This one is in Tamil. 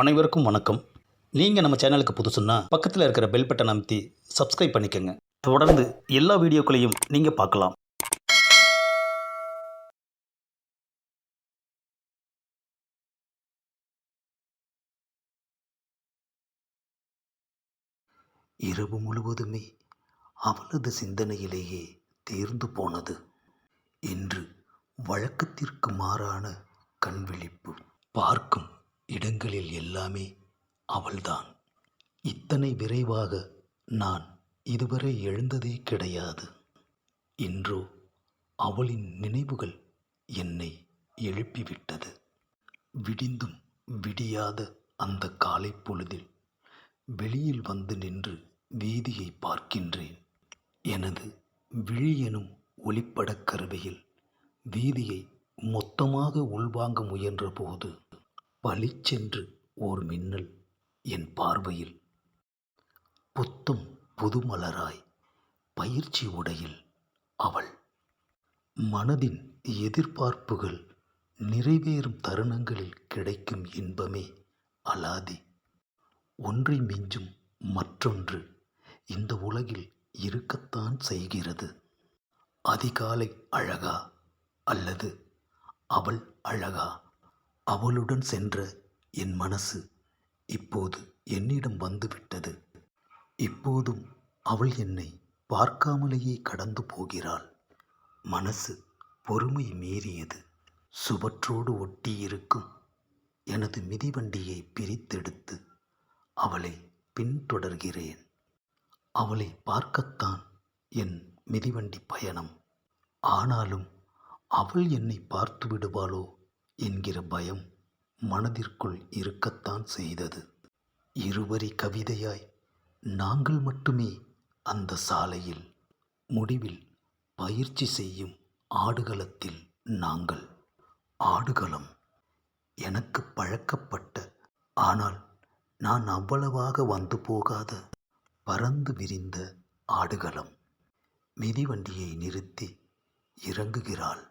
அனைவருக்கும் வணக்கம். நீங்கள் நம்ம சேனலுக்கு புதுசுன்னா பக்கத்தில் இருக்கிற பெல் பட்டன் அமைத்தி சப்ஸ்கிரைப் பண்ணிக்கோங்க. தொடர்ந்து எல்லா வீடியோக்களையும் நீங்கள் பார்க்கலாம். இரவு முழுவதுமே அவளது சிந்தனையிலேயே தேர்ந்து போனது. இன்று வழக்கத்திற்கு மாறான கண்விழிப்பு பார்க்கும் இடங்களில் எல்லாமே அவள்தான். இத்தனை விரைவாக நான் இதுவரை எழுந்ததே கிடையாது. இன்றோ அவளின் நினைவுகள் என்னை எழுப்பிவிட்டது. விடிந்தும் விடியாத அந்த காலை பொழுதில் வெளியில் வந்து நின்று வீதியை பார்க்கின்றேன். எனது விழி எனும் ஒளிப்படக் கருவியில் வீதியை மொத்தமாக உள்வாங்க முயன்றபோது பளிச்சென்று ஓர் மின்னல் என் பார்வையில். புத்தம் புதுமலராய் பயிற்சி உடையில் அவள். மனதின் எதிர்பார்ப்புகள் நிறைவேறும் தருணங்களில் கிடைக்கும் இன்பமே அலாதி. ஒன்றை மிஞ்சும் மற்றொன்று இந்த உலகில் இருக்கத்தான் செய்கிறது. அதிகாலை அழகா அல்லது அவள் அழகா? அவளுடன் சென்ற என் மனசு இப்போது என்னிடம் வந்துவிட்டது. இப்போதும் அவள் என்னை பார்க்காமலேயே கடந்து போகிறாள். மனசு பொறுமை மீறியது. சுவற்றோடு ஒட்டியிருக்கும் எனது மிதிவண்டியை பிரித்தெடுத்து அவளை பின்தொடர்கிறேன். அவளை பார்க்கத்தான் என் மிதிவண்டி பயணம். ஆனாலும் அவள் என்னை பார்த்து விடுவாளோ என்கிற பயம் மனதிற்குள் இருக்கத்தான் செய்தது. இருவரி கவிதையாய் நாங்கள் மட்டுமே அந்த சாலையில் முடிவில் பயிற்சி செய்யும் ஆடுகளத்தில் நாங்கள். ஆடுகளம் எனக்கு பழக்கப்பட்ட ஆனால் நான் அவ்வளவாக வந்து போகாத பறந்து விரிந்த ஆடுகளம். மிதிவண்டியை நிறுத்தி இறங்குகிறாள்